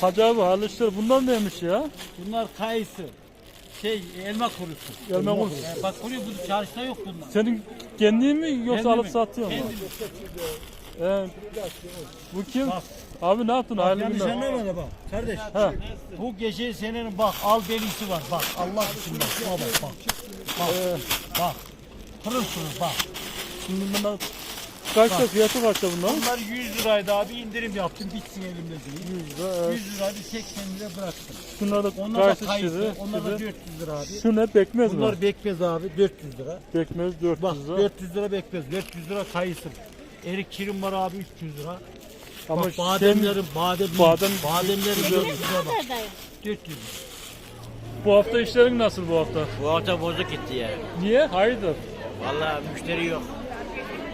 Hayırlı işler. Bunlar neymiş ya? Bunlar kayısı. Şey elma kurusu. Elma kurusu. Ee, bak kuruyor bu çarşıda yok bunlar. Senin kendin mi yoksa Kendim alıp mi? satıyor mu? Kendim. Evet. Bu kim? Bak. Abi ne yaptın? Hayırlı Yani günler. sen ne bana bak kardeş. Ha. Bu gece senin bak al delisi var bak Allah için bak bak bak bak. Bak, bak. Pırıl pırıl bak. Şimdi bunlar kaçta fiyatı kaçta bunlar? Bunlar 100 liraydı abi indirim yaptım bitsin elimde diye. 100 lira. evet. 100 liraydı 80 lira bıraktım. Şunlar da Onlar da kayısı. şirin. Onlar da şirin. 400 lira abi. Şu ne pekmez mi? Bunlar bekmez abi 400 lira. Pekmez 400 Bak lira. 400 lira bekmez. 400 lira kayısı. Erik kirim var abi 300 lira. Ama Bak sen bademlerin badem Badem- bademlerin 400 lira bak. 400 lira. bu hafta işlerin nasıl bu hafta? Bu hafta bozuk gitti ya. Niye? Hayırdır? Vallahi müşteri yok.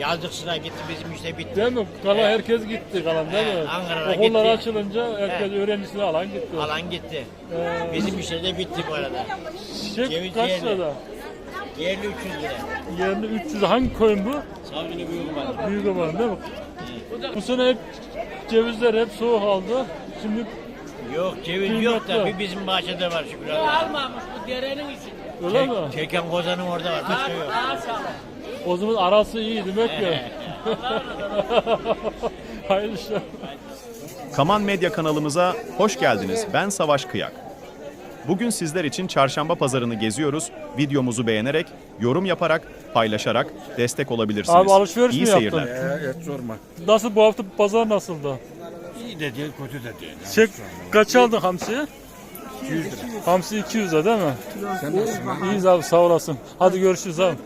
Yazlık sıra gitti bizim işte bitti. Değil mi? Kalan herkes gitti kalan değil mi? Ankara'da Okullar gitti. açılınca herkes öğrencisini alan gitti. Alan gitti. Ee, Bizim işte de bitti bu arada. Çiçek ceviz kaç yerli. lirada? Yerli 300 lira. Yerli 300 hangi koyun bu? Savcını büyük var. Büyük olan değil mi? Bu sene hep cevizler hep soğuk aldı. Şimdi Yok ceviz yok da bir bizim bahçede var şükür Allah'a. Almamış bu derenin içinde. Öyle mi? Çeken kozanın orada var. Başka yok. O zaman arası iyi demek ki. Hayırlı işler. Kaman Medya kanalımıza hoş geldiniz. Ben Savaş Kıyak. Bugün sizler için çarşamba pazarını geziyoruz. Videomuzu beğenerek, yorum yaparak, paylaşarak destek olabilirsiniz. Abi alışveriş İyi mi seyirler. yaptın? Evet sorma. Nasıl bu hafta pazar nasıldı? İyi de değil, kötü de değil. Çek kaç aldın hamsiyi? 200 lira. Hamsi 200 lira değil mi? Sen? İyiyiz abi sağ olasın. Hadi görüşürüz abi.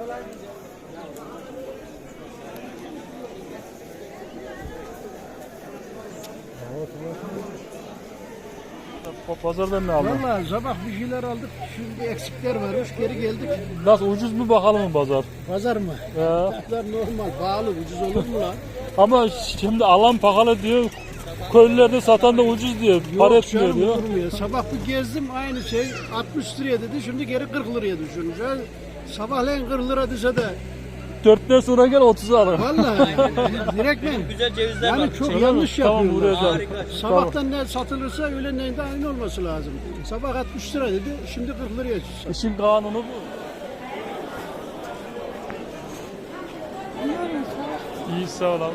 Pa- Pazardan ne aldın? Vallahi sabah bir şeyler aldık. Şimdi eksikler varmış. Geri geldik. Nasıl ucuz mu bakalım mı pazar? Pazar mı? Ee, Fiyatlar normal. Pahalı. Ucuz olur mu lan? ama şimdi alan pahalı diyor. Köylülerde satan da ucuz diyor. Para Yok etmiyor canım diyor. durmuyor. Sabah bir gezdim aynı şey 60 liraya dedi. Şimdi geri 40 liraya düşürmüş. Ha, Sabahleyin 40 lira dese de Dörtten sonra gel 30'u alın. vallahi direkt ben. Güzel cevizler Yani çok yanlış Tamam yapıyorlar. buraya gel. Sabahtan ne satılırsa öğlenden de aynı olması lazım. Sabah 60 lira dedi. Şimdi 40 liraya satıyor. İşin kanunu bu. İyi sağ ol abi.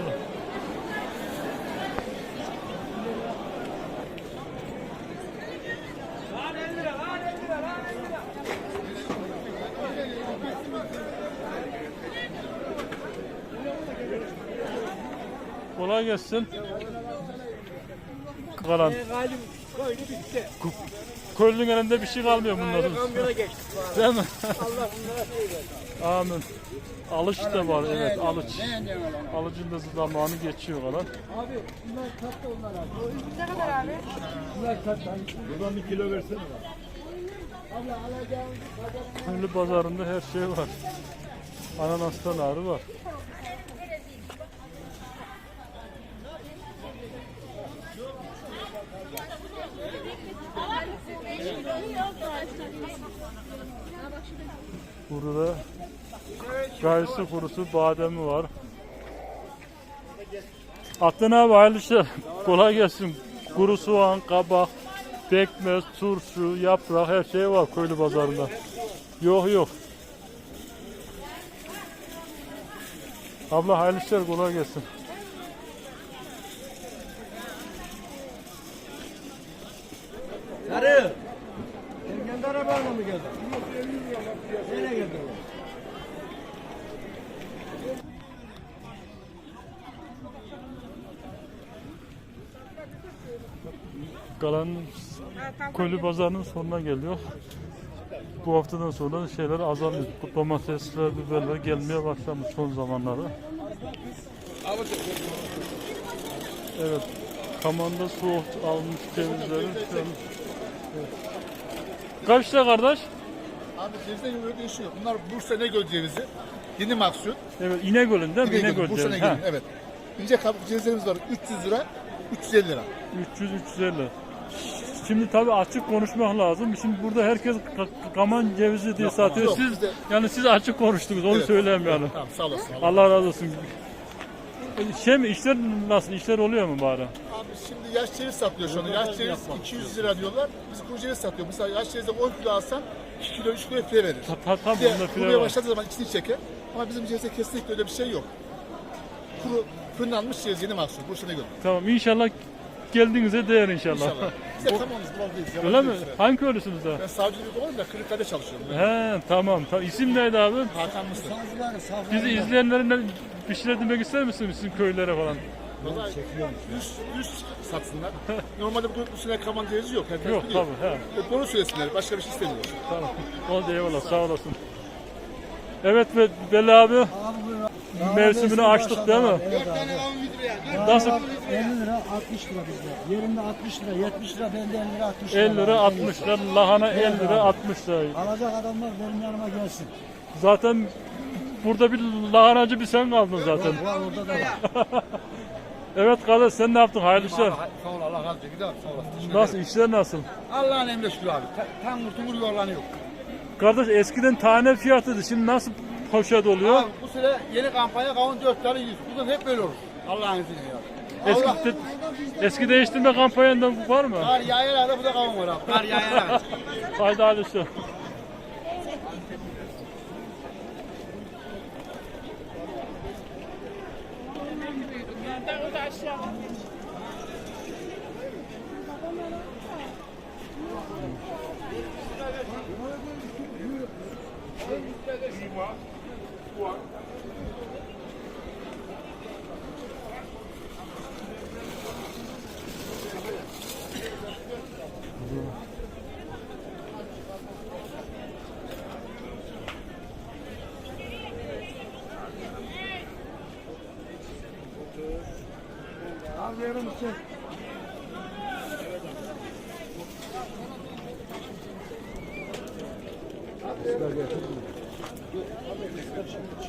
Kolay gelsin. Karan. Köylünün elinde bir şey kalmıyor bunların. Değil mi? Amin. Alış da var evet alıç. Alıcın da zamanı geçiyor falan. Buradan bir kilo versene. Köylü pazarında her şey var. Ananastan ağrı var. Burada kayısı kurusu, bademi var. Atlan abi hayırlı işler. Kolay gelsin. Kuru soğan, kabak, pekmez, turşu, yaprak her şey var köylü pazarında. Yok yok. Abla hayırlı işler kolay gelsin. Kalan köylü pazarının sonuna geliyor. Bu haftadan sonra şeyler azalıyor. Domatesler, biberler gelmeye başlamış son zamanlarda. Evet. Kamanda soğuk almış cevizleri. Evet. Kaç lira kardeş? Abi cevizden göre değişiyor. Bunlar Bursa Negöl cevizi. Yeni mahsul. Evet İnegöl'ün değil mi? İnegöl, İnegöl Bursa cevizi. Negöl'ün Ha, evet. İnce kabuk cevizlerimiz var. 300 lira, 350 lira. 300-350. Şimdi tabii açık konuşmak lazım. Şimdi burada herkes ka- kaman cevizi diye satıyor. yok, Siz bizde- yani siz açık konuştunuz. Onu Evet. söyleyeyim yani. Tamam sağ olasın. Allah razı olsun. Şey mi işler nasıl işler oluyor mu bari? Abi şimdi yaş ceviz satıyor şu anda. Yaş ceviz 200 lira diyorlar. Biz kuru ceviz satıyor. Mesela yaş cevizde 10 kilo alsan 2 kilo 3 kilo file verir. Ta, ta, tam Bir de onda file kurumaya var. başladığı zaman içini çeker. Ama bizim cevizde kesinlikle öyle bir şey yok. Kuru fırınlanmış ceviz yeni mahsul. Bursa'da gördüm. Tamam inşallah geldiğinize değer inşallah. İnşallah. Biz de tamamız. Yabancı Öyle mi? Hangi köylüsünüz da? Ben savcılık olayım da Kırıkkale'de çalışıyorum. Ben. He tamam. tamam. İsim neydi abi? Hakan Mısır. Bizi izleyenlerine bir şeyler demek ister misiniz sizin köylere falan? Valla üst, üst satsınlar. Normalde bu bu sene kaman cevizi yok. Herkes Yok biliyor. tabii. He. E, Doğru söylesinler. Başka bir şey istemiyorlar. Tamam. Oldu eyvallah sağ olasın. Evet ve Belli abi mevsimini açtık değil mi? Nasıl? 50 lira 60 lira bizde. Yerinde 60 lira 70 lira bende 50 lira 60 lira. 50 lira 60 lira, lahana 50 lira 60 lira. Alacak adamlar benim yanıma gelsin. Zaten burada bir lahanacı bir sen kaldın zaten. Var orada da var. Evet kardeş sen ne yaptın? Hayırlı işler. Sağ ol Allah razı olsun. Güzel sağ olasın. Nasıl işler nasıl? Allah'ın emri şükür abi. Ta- Tam kurtulur yuvarlanıyor. Kardeş eskiden tane fiyatıydı. Şimdi nasıl poşet oluyor? Abi bu sene yeni kampanya kavun 4 tane 100. Bu da hep böyle olur. Allah'ın izniyle ya. Eski, Allah. de- eski değiştirme kampanyanda var mı? Kar yağar bu da kavun var abi. Kar yağar Haydi Alıyorum size. Sizler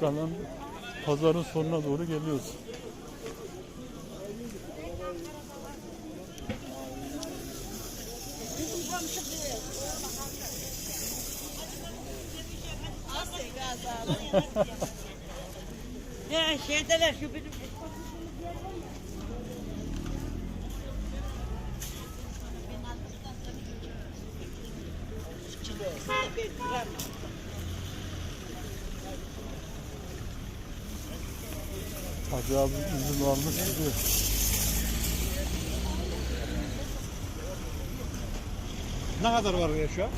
Kalan pazarın sonuna doğru geliyoruz. Ya şeydeler şu bizim Hacı abi üzüm almış gidiyor. Ne kadar var ya şu an?